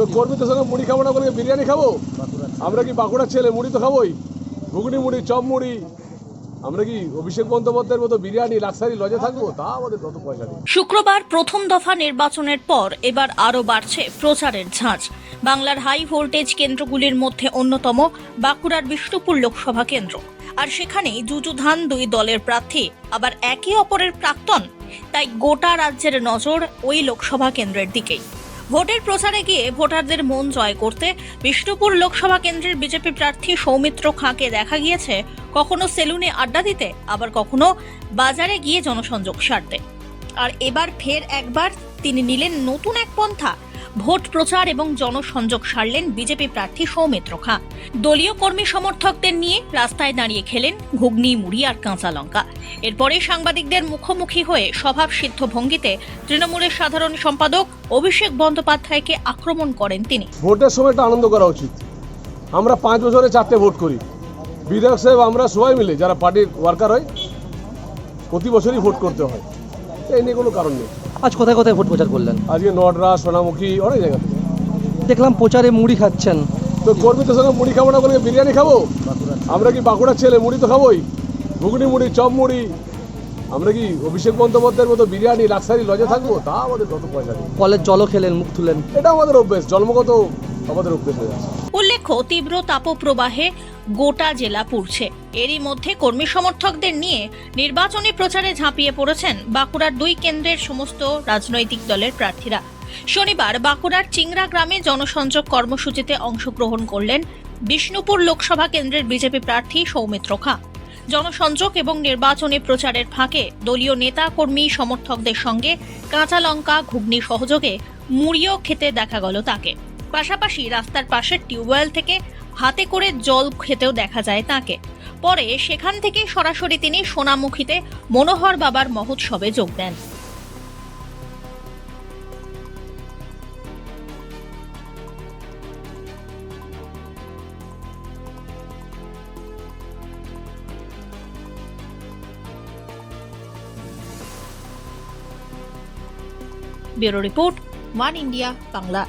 তো কর্মীদের সঙ্গে মুড়ি খাব না বলে বিরিয়ানি খাব? আমরা কি বাঁকুড়ার ছেলে, মুড়ি তো খাবোই। ঘুগনি মুড়ি, চপ মুড়ি। আমরা কি অভিষেক বন্দ্যোপাধ্যায়ের মতো বিরিয়ানি লাক্সারি লজে থাকব? তা আমাদের পয়সা শুক্রবার প্রথম দফা নির্বাচনের পর এবার আরও বাড়ছে প্রচারের ঝাঁজ। বাংলার হাই ভোল্টেজ কেন্দ্রগুলির মধ্যে অন্যতম বাঁকুড়ার বিষ্ণুপুর লোকসভা কেন্দ্র। আর সেখানেই যুযুধান দুই দলের প্রার্থী, আবার একে অপরের প্রাক্তন। তাই গোটা রাজ্যের নজর ওই লোকসভা কেন্দ্রের দিকেই। ভোটের প্রচারে গিয়ে ভোটারদের মন জয় করতে বিষ্ণুপুর লোকসভা কেন্দ্রের বিজেপি প্রার্থী সৌমিত্র খাঁকে দেখা গিয়েছে কখনো সেলুনে আড্ডা দিতে, আবার কখনো বাজারে গিয়ে জনসংযোগ সারতে। আর এবার ফের একবার তিনি নিলেন নতুন এক পন্থা ভোট প্রচার এবং জনসংযোগ সারলেন বিজেপি প্রার্থী সৌমিত্র খাঁ। দলীয় কর্মী সমর্থকদের নিয়ে রাস্তায় দাঁড়িয়ে খেলেন ঘুগনি, মুড়ি আর কাঁচা লঙ্কা। এরপরে সাংবাদিকদের মুখোমুখি হয়ে স্বভাব সিদ্ধ ভঙ্গিতে তৃণমূলের সাধারণ সম্পাদক অভিষেক বন্দ্যোপাধ্যায়কে আক্রমণ করেন তিনি। ভোটের সময় একটা আনন্দ করা উচিত। আমরা পাঁচ বছরে চারটে ভোট করি। বিধায়ক সাহেব, আমরা সবাই মিলে, যারা পার্টির ওয়ার্কার হয়, প্রতি বছরই ভোট করতে হয়। এই নিয়ে কোনো কারণ নেই। আজ কোথায় কোথায় ভোট প্রচার করলেন? আজকে নডরা সোনামুখী অনেক জায়গা দেখলাম প্রচারে মুড়ি খাচ্ছেন। তো কর্মীদের সঙ্গে মুড়ি খাব না বলে বিরিয়ানি খাব? আমরা কি বাঁকুড়ার ছেলে মুড়ি তো খাবোই? ঘুগনি মুড়ি চপ মুড়ি? আমরা কি অভিষেক বন্দ্যোপাধ্যায়ের মতো বিরিয়ানি লাক্সারি লজে থাকব? তা আমাদের কত পয়সা নেই। কলের জলও খেলেন মুখ তুলেন এটা আমাদের অভ্যেস জন্মগত আমাদের অভ্যেস হয়ে উল্লেখ্য, তীব্র তাপপ্রবাহে গোটা জেলা পুড়ছে। এরই মধ্যে কর্মী সমর্থকদের নিয়ে নির্বাচনী প্রচারে ঝাঁপিয়ে পড়েছেন বাঁকুড়ার দুই কেন্দ্রের সমস্ত রাজনৈতিক দলের প্রার্থীরা। শনিবার বাঁকুড়ার চিংড়া গ্রামে জনসংযোগ কর্মসূচিতে অংশগ্রহণ করলেন বিষ্ণুপুর লোকসভা কেন্দ্রের বিজেপি প্রার্থী সৌমিত্র খাঁ। জনসংযোগ এবং নির্বাচনী প্রচারের ফাঁকে দলীয় নেতা, কর্মী, সমর্থকদের সঙ্গে কাঁচা লঙ্কা, ঘুগনি সহযোগে মুড়িও খেতে দেখা গেল তাকে। পাশাপাশি রাস্তার পাশের টিউবওয়েল থেকে হাতে করে জল খেতেও দেখা যায় তাকে। পরে সেখান থেকে সরাসরি তিনি সোনামুখীতে মনোহর বাবার মহোৎসবে যোগ দেন। Bureau report, one India, Bangla.